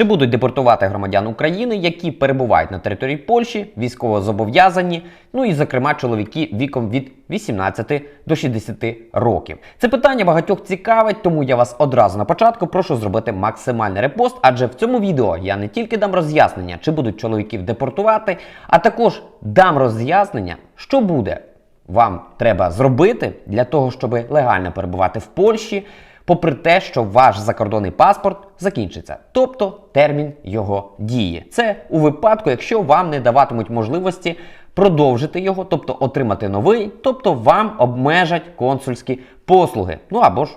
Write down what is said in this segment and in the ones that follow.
Чи будуть депортувати громадян України, які перебувають на території Польщі, військовозобов'язані, ну і зокрема чоловіки віком від 18 до 60 років? Це питання багатьох цікавить, тому я вас одразу на початку прошу зробити максимальний репост, адже в цьому відео я не тільки дам роз'яснення, чи будуть чоловіків депортувати, а також дам роз'яснення, що буде вам треба зробити для того, щоб легально перебувати в Польщі, попри те, що ваш закордонний паспорт закінчиться, тобто термін його дії. Це у випадку, якщо вам не даватимуть можливості продовжити його, тобто отримати новий, тобто вам обмежать консульські послуги. Ну або ж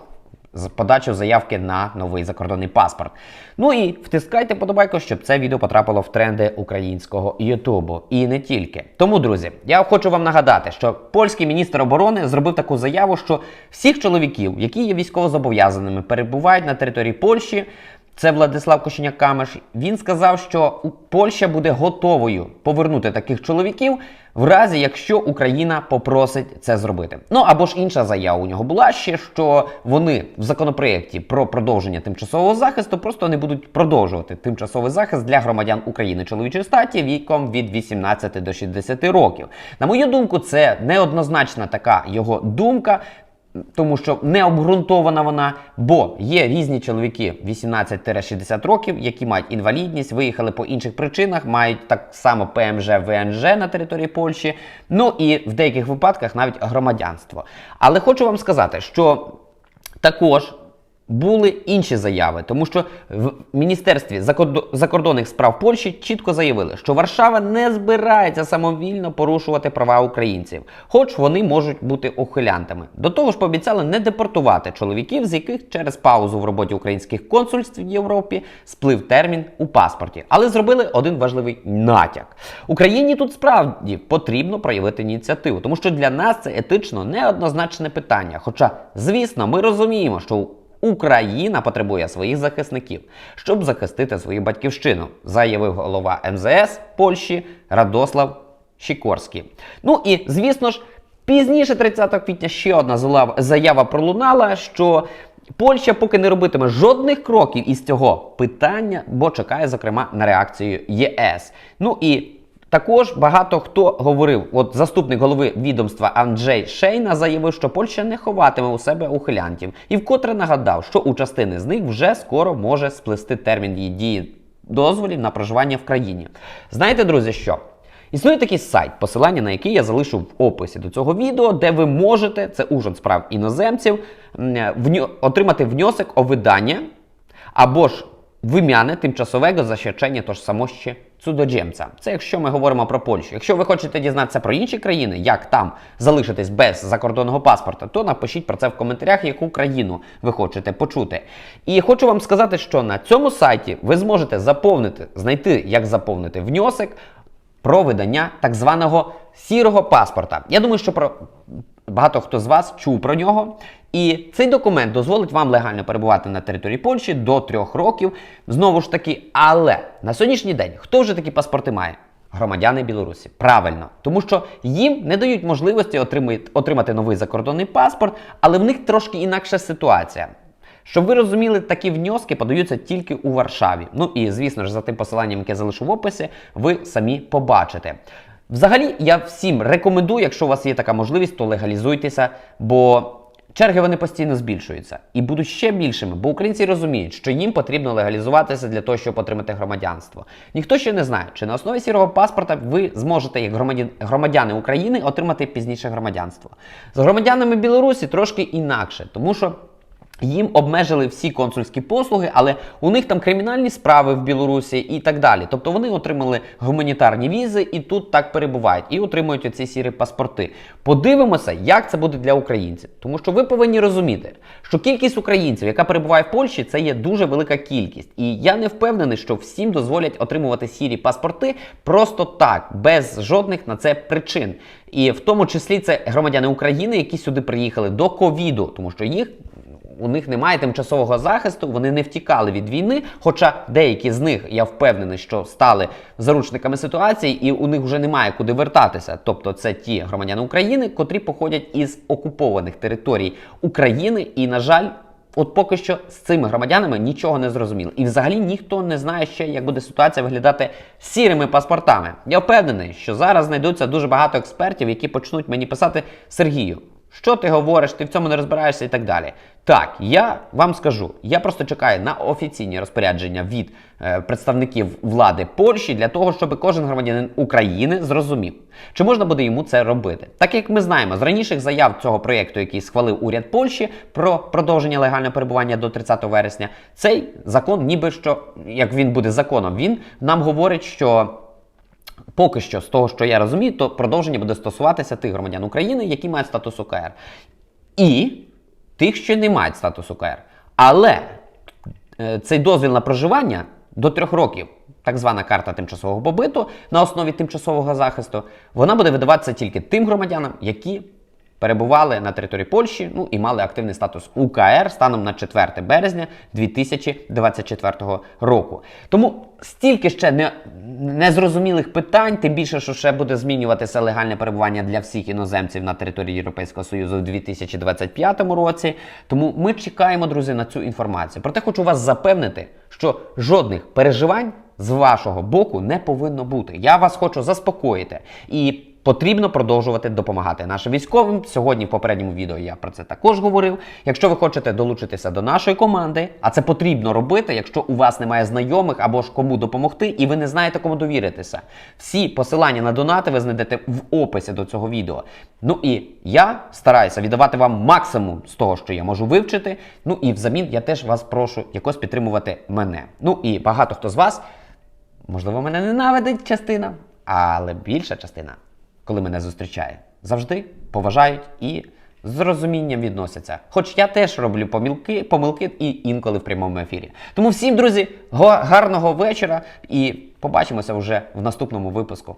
подачу заявки на новий закордонний паспорт. Ну і втискайте подобайку, щоб це відео потрапило в тренди українського Ютубу. І не тільки. Тому, друзі, я хочу вам нагадати, що польський міністр оборони зробив таку заяву, що всіх чоловіків, які є військовозобов'язаними, перебувають на території Польщі. Це Владислав Кошеняк Камеш. Він сказав, що Польща буде готовою повернути таких чоловіків в разі, якщо Україна попросить це зробити. Ну або ж інша заява у нього була ще, що вони в законопроєкті про продовження тимчасового захисту просто не будуть продовжувати тимчасовий захист для громадян України чоловічої статі віком від 18 до 60 років. На мою думку, це неоднозначна така його думка. Тому що не обґрунтована вона, бо є різні чоловіки 18-60 років, які мають інвалідність, виїхали по інших причинах, мають так само ПМЖ, ВНЖ на території Польщі, ну і в деяких випадках навіть громадянство. Але хочу вам сказати, що також були інші заяви, тому що в Міністерстві закордо- закордонних справ Польщі чітко заявили, що Варшава не збирається самовільно порушувати права українців, хоч вони можуть бути ухилянтами. До того ж, пообіцяли не депортувати чоловіків, з яких через паузу в роботі українських консульств в Європі сплив термін у паспорті. Але зробили один важливий натяк. Україні тут справді потрібно проявити ініціативу, тому що для нас це етично неоднозначне питання. Хоча, звісно, ми розуміємо, що Україна потребує своїх захисників, щоб захистити свою батьківщину, заявив голова МЗС Польщі Радослав Шікорський. Ну і звісно ж, пізніше, 30 квітня, ще одна заява пролунала, що Польща поки не робитиме жодних кроків із цього питання, бо чекає, зокрема, на реакцію ЄС. Ну і також багато хто говорив, от заступник голови відомства Анджей Шейна заявив, що Польща не ховатиме у себе ухилянтів, і вкотре нагадав, що у частини з них вже скоро може сплести термін її дії дозволів на проживання в країні. Знаєте, друзі, що? Існує такий сайт, посилання на який я залишу в описі до цього відео, де ви можете, це ужин справ іноземців, вньо- отримати внесок о видання або ж вимяни тимчасового защищення тожсамощі цудоджемця. Це якщо ми говоримо про Польщу. Якщо ви хочете дізнатися про інші країни, як там залишитись без закордонного паспорта, то напишіть про це в коментарях, яку країну ви хочете почути. І хочу вам сказати, що на цьому сайті ви зможете заповнити, знайти, як заповнити внесок про видання так званого сірого паспорта. Я думаю, що про багато хто з вас чув про нього. І цей документ дозволить вам легально перебувати на території Польщі до трьох років. Знову ж таки, але на сьогоднішній день хто вже такі паспорти має? Громадяни Білорусі. Правильно, тому що їм не дають можливості отримати, новий закордонний паспорт, але в них трошки інакша ситуація. Щоб ви розуміли, такі внески подаються тільки у Варшаві. Ну і звісно ж, за тим посиланням, яке залишу в описі, ви самі побачите. Взагалі, я всім рекомендую, якщо у вас є така можливість, то легалізуйтеся, бо черги вони постійно збільшуються і будуть ще більшими, бо українці розуміють, що їм потрібно легалізуватися для того, щоб отримати громадянство. Ніхто ще не знає, чи на основі сірого паспорта ви зможете, як громадяни України, отримати пізніше громадянство. З громадянами Білорусі трошки інакше, тому що. Їм обмежили всі консульські послуги, але у них там кримінальні справи в Білорусі і так далі. Тобто вони отримали гуманітарні візи і тут так перебувають, і отримують оці сірі паспорти. Подивимося, як це буде для українців. Тому що ви повинні розуміти, що кількість українців, яка перебуває в Польщі, це є дуже велика кількість. І я не впевнений, що всім дозволять отримувати сірі паспорти просто так, без жодних на це причин. І в тому числі це громадяни України, які сюди приїхали до ковіду, тому що їх у них немає тимчасового захисту, вони не втікали від війни. Хоча деякі з них, я впевнений, що стали заручниками ситуації, і у них вже немає куди вертатися. Тобто, це ті громадяни України, котрі походять із окупованих територій України, і, на жаль, От поки що з цими громадянами нічого не зрозуміло. І взагалі ніхто не знає ще, як буде ситуація виглядати сірими паспортами. Я впевнений, що зараз знайдуться дуже багато експертів, які почнуть мені писати Сергію. Що ти говориш, ти в цьому не розбираєшся і так далі. Так, я вам скажу, я просто чекаю на офіційні розпорядження від е, представників влади Польщі для того, щоб кожен громадянин України зрозумів, чи можна буде йому це робити. Так як ми знаємо з раніших заяв цього проєкту, який схвалив уряд Польщі про продовження легального перебування до 30 вересня, цей закон, ніби що як він буде законом, він нам говорить, що. Поки що, з того, що я розумію, то продовження буде стосуватися тих громадян України, які мають статус УКР. І тих, що не мають статус УКР. Але е, цей дозвіл на проживання до трьох років, так звана карта тимчасового побиту на основі тимчасового захисту, вона буде видаватися тільки тим громадянам, які перебували на території Польщі ну і мали активний статус УКР станом на 4 березня 2024 року. Тому стільки ще не, незрозумілих питань, тим більше, що ще буде змінюватися легальне перебування для всіх іноземців на території Європейського Союзу у 2025 році. Тому ми чекаємо, друзі, на цю інформацію. Проте хочу вас запевнити, що жодних переживань з вашого боку не повинно бути. Я вас хочу заспокоїти і. Потрібно продовжувати допомагати нашим військовим. Сьогодні в попередньому відео я про це також говорив. Якщо ви хочете долучитися до нашої команди, а це потрібно робити, якщо у вас немає знайомих або ж кому допомогти, і ви не знаєте, кому довіритися. Всі посилання на донати ви знайдете в описі до цього відео. Ну і я стараюся віддавати вам максимум з того, що я можу вивчити. Ну і взамін я теж вас прошу якось підтримувати мене. Ну і багато хто з вас, можливо, мене ненавидить частина, але більша частина коли мене зустрічає, завжди поважають і з розумінням відносяться. Хоч я теж роблю помилки, помилки і інколи в прямому ефірі. Тому всім, друзі, гарного вечора і побачимося вже в наступному випуску.